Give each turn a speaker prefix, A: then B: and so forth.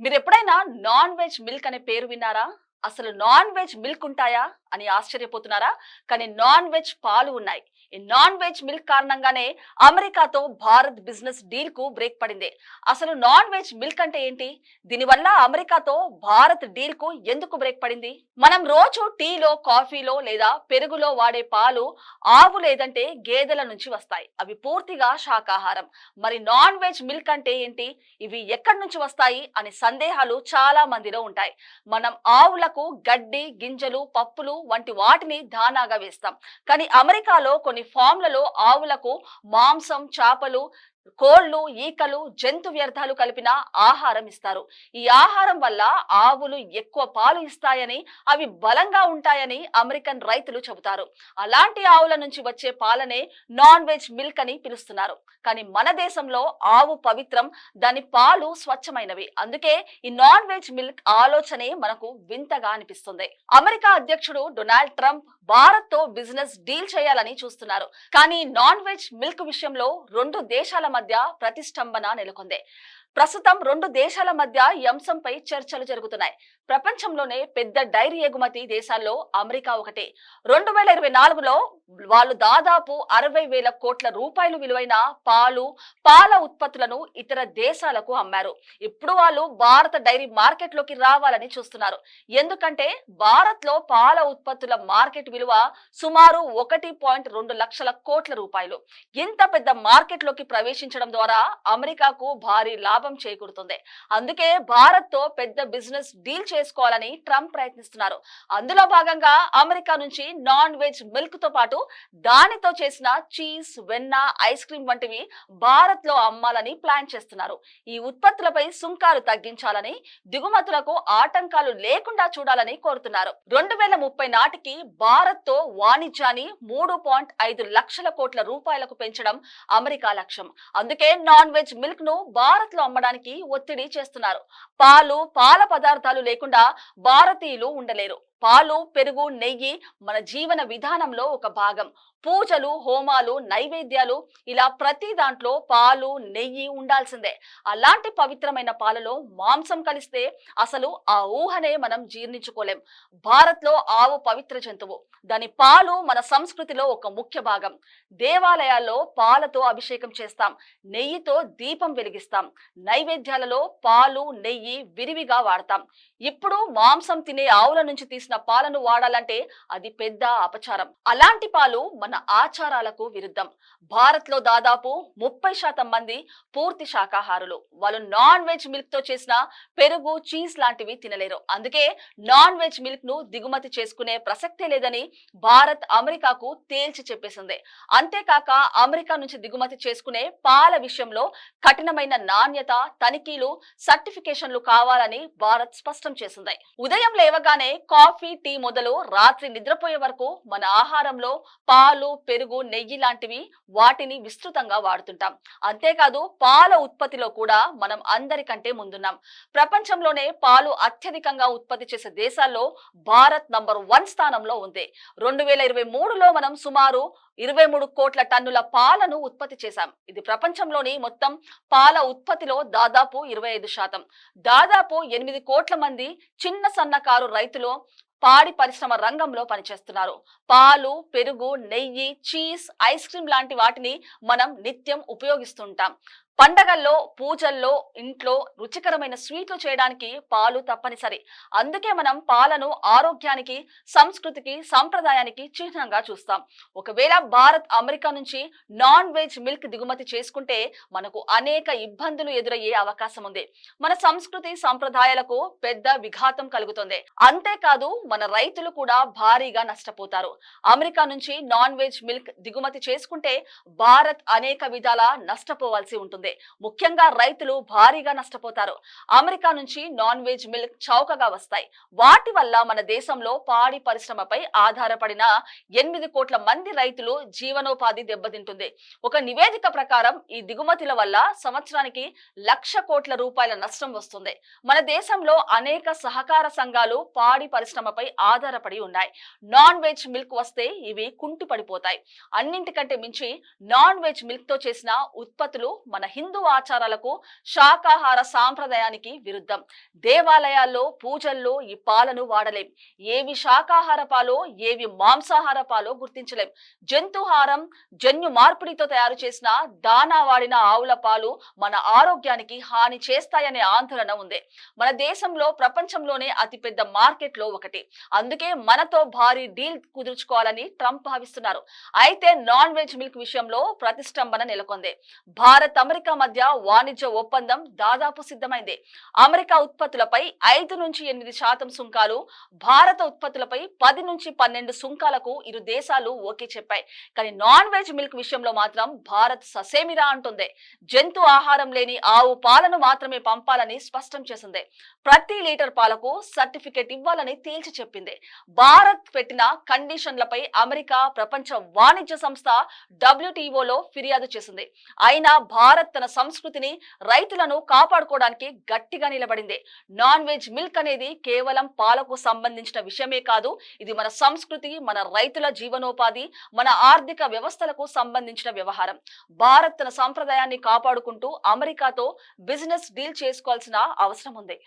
A: మీరు ఎప్పుడైనా non veg milk అనే పేరు విన్నారా? అసలు నాన్ వెజ్ మిల్క్ ఉంటాయా? అని ఆశ్చర్యపోతున్నారా? కానీ నాన్ వెజ్ పాలు ఉన్నాయి. ఈ నాన్ వెజ్ మిల్క్ కారణంగానే అమెరికాతో భారత్ బిజినెస్ డీల్కు బ్రేక్ పడింది. అసలు నాన్ వెజ్ మిల్క్ అంటే ఏంటి? దీనివల్ల అమెరికాతో భారత్ డీల్కు ఎందుకు బ్రేక్ పడింది? మనం రోజు టీలో కాఫీలో లేదా పెరుగులో వాడే పాలు ఆవు లేదంటే గేదెల నుంచి వస్తాయి. అవి పూర్తిగా శాకాహారం మరి నాన్ వెజ్ మిల్క్ అంటే ఏంటి? ఇవి ఎక్కడి నుంచి వస్తాయి? అనే సందేహాలు చాలా మందిలో ఉంటాయి. మనం ఆవులకు గడ్డి గింజలు పప్పులు వంటి వాటిని దానాగా వేస్తాం. కానీ అమెరికాలో కొన్ని ఫామ్లలో ఆవులకు మాంసం చేపలు కోళ్ళు ఈకలు జంతు వ్యర్థాలు కలిపిన ఆహారం ఇస్తారు. ఈ ఆహారం వల్ల ఆవులు ఎక్కువ పాలు ఇస్తాయని అవి బలంగా ఉంటాయని అమెరికన్ రైతులు చెబుతారు. అలాంటి ఆవుల నుంచి వచ్చే పాలనే నాన్ వెజ్ మిల్క్ అని పిలుస్తున్నారు. కానీ మన దేశంలో ఆవు పవిత్రం దాని పాలు స్వచ్ఛమైనవి. అందుకే ఈ నాన్ వెజ్ మిల్క్ ఆలోచనే మనకు వింతగా అనిపిస్తుంది. అమెరికా అధ్యక్షుడు డొనాల్డ్ ట్రంప్ భారత్తో బిజినెస్ డీల్ చేయాలని చూస్తున్నారు. కానీ నాన్ వెజ్ మిల్క్ విషయంలో రెండు దేశాల మధ్య ప్రతిష్టంభన నెలకొంది. ప్రస్తుతం రెండు దేశాల మధ్య ఈ అంశంపై చర్చలు జరుగుతున్నాయి. ప్రపంచంలోనే పెద్ద డైరీ ఎగుమతి దేశాల్లో అమెరికా ఒకటి. రెండు వేల ఇరవై నాలుగులో వాళ్ళు దాదాపు అరవై వేల కోట్ల రూపాయలు విలువైన పాలు పాల ఉత్పత్తులను ఇతర దేశాలకు అమ్మారు. ఇప్పుడు వాళ్ళు భారత డైరీ మార్కెట్లోకి రావాలని చూస్తున్నారు. ఎందుకంటే భారత్లో పాల ఉత్పత్తుల మార్కెట్ విలువ సుమారు ఒకటి పాయింట్ రెండు లక్షల కోట్ల రూపాయలు. ఇంత పెద్ద మార్కెట్లోకి ప్రవేశించడం ద్వారా అమెరికాకు భారీ లాభం చేకూరుతుంది. అందుకే భారత్తో పెద్ద బిజినెస్ డీల్ చేసుకోవాలని ట్రంప్ ప్రయత్నిస్తున్నారు. అందులో భాగంగా అమెరికా నుంచి నాన్ వెజ్ మిల్క్తో పాటు దానితో చేసిన చీజ్ వెన్న ఐస్ క్రీమ్ వంటివి భారత్లో అమ్మాలని ప్లాన్ చేస్తున్నారు. ఈ ఉత్పత్తులపై సుంకాలు తగ్గించాలని దిగుమతులకు ఆటంకాలు లేకుండా చూడాలని కోరుతున్నారు. రెండు వేల ముప్పై నాటికి భారత్తో వాణిజ్యాన్ని మూడు పాయింట్ ఐదు లక్షల కోట్ల రూపాయలకు పెంచడం అమెరికా లక్ష్యం. అందుకే నాన్ వెజ్ మిల్క్ను భారత్లో అమ్మడానికి ఒత్తిడి చేస్తున్నారు. పాలు పాల పదార్థాలు లేకుండా భారతీయులు ఉండలేరు. పాలు పెరుగు నెయ్యి మన జీవన విధానంలో ఒక భాగం. పూజలు హోమాలు నైవేద్యాలు ఇలా ప్రతి దాంట్లో పాలు నెయ్యి ఉండాల్సిందే. అలాంటి పవిత్రమైన పాలలో మాంసం కలిస్తే అసలు ఆ ఊహనే మనం జీర్ణించుకోలేం. భారత్లో ఆవు పవిత్ర జంతువు. దాని పాలు మన సంస్కృతిలో ఒక ముఖ్య భాగం. దేవాలయాల్లో పాలతో అభిషేకం చేస్తాం. నెయ్యితో దీపం వెలిగిస్తాం. నైవేద్యాలలో పాలు నెయ్యి విరివిగా వాడతాం. ఇప్పుడు మాంసం తినే ఆవుల నుంచి తీసిన పాలను వాడాలంటే అది పెద్ద అపచారం. అలాంటి పాలు మన ఆచారాలకు విరుద్ధం. భారత్లో దాదాపు ముప్పై శాతం మంది పూర్తి శాకాహారులు. వాళ్ళు నాన్ వెజ్ మిల్క్తో చేసిన పెరుగు చీజ్ లాంటివి తినలేరు. అందుకే నాన్ వెజ్ మిల్క్ను దిగుమతి చేసుకునే ప్రసక్తే లేదని భారత్ అమెరికాకు తేల్చి చెప్పేసింది. అంతేకాక అమెరికా నుంచి దిగుమతి చేసుకునే పాల విషయంలో కఠినమైన నాణ్యత తనిఖీలు సర్టిఫికేషన్లు కావాలని భారత్ స్పష్టం చేసింది. ఉదయం లేవగానే కాఫీ టీ మొదలు రాత్రి నిద్రపోయే వరకు మన ఆహారంలో పాలు పెరుగు నెయ్యి లాంటివి వాటిని విస్తృతంగా వాడుతుంటాం. అంతేకాదు పాల ఉత్పత్తిలో కూడా మనం అందరికంటే ముందున్నాం. ప్రపంచంలోనే పాలు అత్యధికంగా ఉత్పత్తి చేసే దేశాల్లో భారత్ నంబర్ వన్ స్థానంలో ఉంది. రెండు వేల ఇరవై మూడులో మనం సుమారు ఇరవై మూడు కోట్ల టన్నుల పాలను ఉత్పత్తి చేశాం. ఇది ప్రపంచంలోని మొత్తం పాల ఉత్పత్తిలో దాదాపు ఇరవై ఐదు శాతం. దాదాపు ఎనిమిది కోట్ల మంది చిన్న సన్నకారు రైతులు పాడి పరిశ్రమ రంగంలో పనిచేస్తున్నారు. పాలు పెరుగు నెయ్యి చీజ్ ఐస్ క్రీమ్ లాంటి వాటిని మనం నిత్యం ఉపయోగిస్తుంటాం. పండగల్లో పూజల్లో ఇంట్లో రుచికరమైన స్వీట్లు చేయడానికి పాలు తప్పనిసరి. అందుకే మనం పాలను ఆరోగ్యానికి సంస్కృతికి సంప్రదాయానికి చిహ్నంగా చూస్తాం. ఒకవేళ భారత్ అమెరికా నుంచి నాన్ వెజ్ మిల్క్ దిగుమతి చేసుకుంటే మనకు అనేక ఇబ్బందులు ఎదురయ్యే అవకాశం ఉంది. మన సంస్కృతి సంప్రదాయాలకు పెద్ద విఘాతం కలుగుతుంది. అంతేకాదు మన రైతులు కూడా భారీగా నష్టపోతారు. అమెరికా నుంచి నాన్ వెజ్ మిల్క్ దిగుమతి చేసుకుంటే భారత్ అనేక విధాల నష్టపోవాల్సి ఉంటుంది. ముఖ్యంగా రైతులు భారీగా నష్టపోతారు. అమెరికా నుంచి నాన్ వెజ్ మిల్క్ చౌకగా వస్తాయి. వాటి వల్ల మన దేశంలో పాడి పరిశ్రమపై ఆధారపడిన ఎనిమిది కోట్ల మంది రైతులు జీవనోపాధి దెబ్బతింటుంది. ఒక నివేదిక ప్రకారం ఈ దిగుమతుల వల్ల సంవత్సరానికి లక్ష కోట్ల రూపాయల నష్టం వస్తుంది. మన దేశంలో అనేక సహకార సంఘాలు పాడి పరిశ్రమపై ఆధారపడి ఉన్నాయి. నాన్ వెజ్ మిల్క్ వస్తే ఇవి కుంటి పడిపోతాయి అన్నింటికంటే మించి నాన్ వెజ్ మిల్క్తో చేసిన ఉత్పత్తులు మన హిందూ ఆచారాలకు శాకాహార సాంప్రదాయానికి విరుద్ధం. దేవాలయాల్లో పూజల్లో ఈ పాలను వాడలేం. ఏవి శాకాహార పాలో ఏవి మాంసాహార పాలో గుర్తించలేం. జంతుహారం జన్యు మార్పిడితో తయారు చేసిన దానా వాడిన ఆవుల పాలు మన ఆరోగ్యానికి హాని చేస్తాయనే ఆందోళన ఉంది. మన దేశంలో ప్రపంచంలోనే అతిపెద్ద మార్కెట్లో ఒకటి. అందుకే మనతో భారీ డీల్ కుదుర్చుకోవాలని ట్రంప్ భావిస్తున్నారు. అయితే నాన్ వెజ్ మిల్క్ విషయంలో ప్రతిష్టంభన నెలకొంది. భారత్ అమెరికా మధ్య వాణిజ్య ఒప్పందం దాదాపు సిద్ధమైంది. అమెరికా ఉత్పత్తులపై ఐదు నుంచి ఎనిమిది శాతం సుంకాలు భారత ఉత్పత్తులపై పది నుంచి పన్నెండు సుంకాలకు ఇరు దేశాలు ఓకే చెప్పాయి. కానీ నాన్ వెజ్ మిల్క్ విషయంలో మాత్రం భారత్ ససేమిరా అంటుంది. జంతు ఆహారం లేని ఆవు పాలను మాత్రమే పంపాలని స్పష్టం చేసింది. ప్రతి లీటర్ పాలకు సర్టిఫికెట్ ఇవ్వాలని తేల్చి చెప్పింది. భారత్ పెట్టిన కండిషన్లపై అమెరికా ప్రపంచ వాణిజ్య సంస్థ డబ్ల్యూటీఓలో ఫిర్యాదు చేసింది. అయినా భారత్ తన సంస్కృతిని రైతులను కాపాడుకోవడానికి గట్టిగా నిలబడింది. నాన్ వెజ్ మిల్క్ అనేది కేవలం పాలకు సంబంధించిన విషయమే కాదు ఇది మన సంస్కృతి మన రైతుల జీవనోపాధి మన ఆర్థిక వ్యవస్థలకు సంబంధించిన వ్యవహారం. భారత్ తన సంప్రదాయాన్ని కాపాడుకుంటూ అమెరికాతో బిజినెస్ డీల్ చేసుకోవాల్సిన అవసరం ఉంది.